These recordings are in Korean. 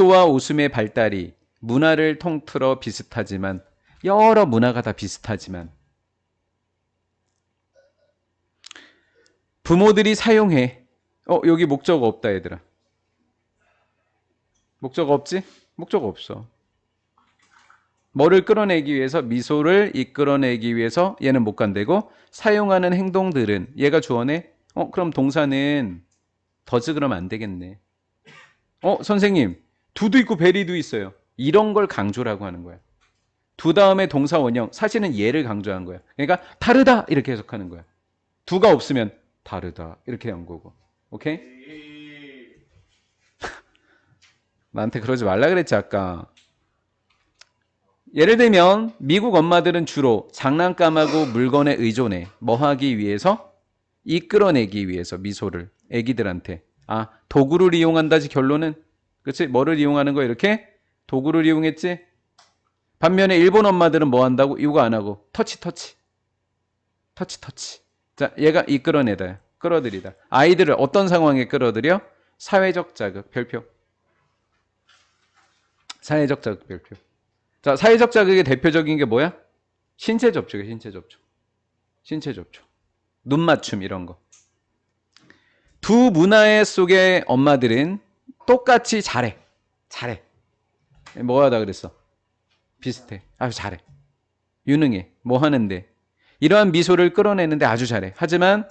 속도와 웃음의 발달이 문화를 통틀어 비슷하지만 여러 문화가 다 비슷하지만 부모들이 사용해. 어, 여기 목적 없다, 얘들아. 목적 없지? 목적 없어. 뭐를 끌어내기 위해서 미소를 이끌어내기 위해서 얘는 못 간대고 사용하는 행동들은 얘가 주어네. 어, 그럼 동사는 더즈 그러면 안 되겠네. 어, 선생님. 두도 있고 베리도 있어요. 이런 걸 강조라고 하는 거야. 두 다음에 동사 원형 사실은 얘를 강조한 거야. 그러니까 다르다 이렇게 해석하는 거야. 두가 없으면 다르다 이렇게 한 거고. 오케이? 나한테 그러지 말라 그랬지 아까. 예를 들면 미국 엄마들은 주로 장난감하고 물건에 의존해. 뭐 하기 위해서? 이끌어내기 위해서 미소를 애기들한테. 아 도구를 이용한다지 결론은 그치? 뭐를 이용하는 거 이렇게? 도구를 이용했지? 반면에 일본 엄마들은 뭐 한다고? 이거 안 하고 터치 터치. 터치 터치. 자, 얘가 이끌어내다. 끌어들이다. 아이들을 어떤 상황에 끌어들여? 사회적 자극 별표. 사회적 자극 별표. 자, 사회적 자극의 대표적인 게 뭐야? 신체 접촉이야, 신체 접촉. 신체 접촉. 눈 맞춤 이런 거. 두 문화의 속의 엄마들은 똑같이 잘해. 잘해. 뭐 하다 그랬어? 비슷해. 아주 잘해. 유능해. 뭐 하는데. 이러한 미소를 끌어내는데 아주 잘해. 하지만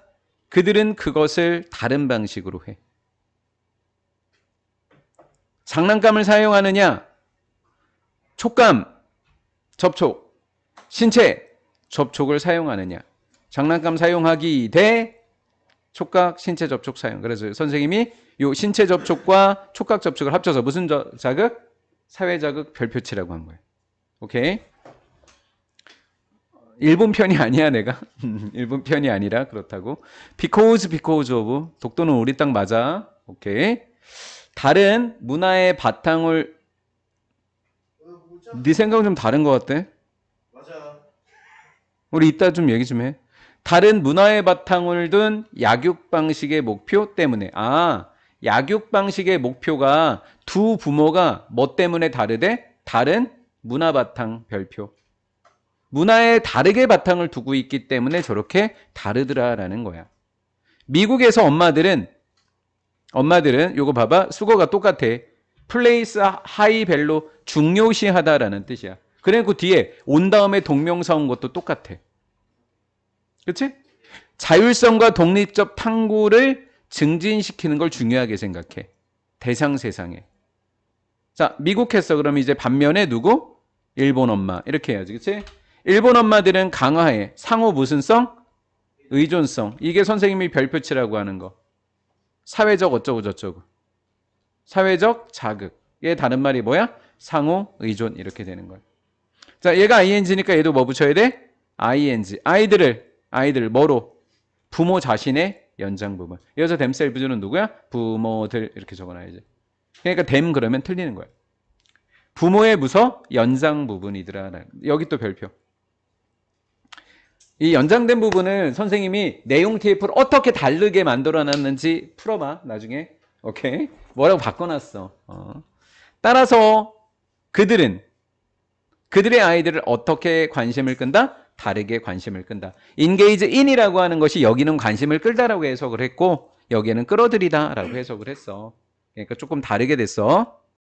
그들은 그것을 다른 방식으로 해. 장난감을 사용하느냐? 촉감, 접촉, 신체, 접촉을 사용하느냐? 장난감 사용하기 대 촉각, 신체 접촉 사용. 그래서 선생님이 요 신체 접촉과 촉각 접촉을 합쳐서 무슨 저- 자극? 사회 자극 별표치라고 한 거예요. 오케이? 일본 편이 아니야 내가 일본 편이 아니라 그렇다고 because because of 독도는 우리 땅 맞아 오케이 다른 문화의 바탕을 네 생각 좀 다른 것 같아 맞아. 우리 이따 좀 얘기 좀해 다른 문화의 바탕을 둔 약육 방식의 목표 때문에 아 약육 방식의 목표가 두 부모가 뭐 때문에 다르대 다른 문화 바탕 별표 문화에 다르게 바탕을 두고 있기 때문에 저렇게 다르더라라는 거야. 미국에서 엄마들은 엄마들은 요거 봐봐 수거가 똑같아. 플레이스 하이 벨로 중요시하다라는 뜻이야. 그리고 뒤에 온 다음에 동명사 온 것도 똑같아. 그렇지? 자율성과 독립적 탐구를 증진시키는 걸 중요하게 생각해. 대상 세상에. 자, 미국 했어. 그럼 이제 반면에 누구? 일본 엄마. 이렇게 해야지. 그렇지? 일본 엄마들은 강화해. 상호 무슨 성? 의존성. 이게 선생님이 별표치라고 하는 거. 사회적 어쩌고 저쩌고. 사회적 자극의 다른 말이 뭐야? 상호 의존 이렇게 되는 거야. 자, 얘가 ing니까 얘도 뭐 붙여야 돼? ing. 아이들을 아이들 뭐로? 부모 자신의 연장 부분. 여기서 themselves는 누구야? 부모들 이렇게 적어놔야지. 그러니까 them 그러면 틀리는 거야. 부모의 무서 연장 부분이더라. 여기 또 별표. 이 연장된 부분은 선생님이 내용 TF를 어떻게 다르게 만들어 놨는지 풀어봐. 나중에. 오케이. 뭐라고 바꿔놨어. 어. 따라서 그들은 그들의 아이들을 어떻게 관심을 끈다? 다르게 관심을 끈다. engage in이라고 하는 것이 여기는 관심을 끌다라고 해석을 했고 여기에는 끌어들이다라고 해석을 했어. 그러니까 조금 다르게 됐어.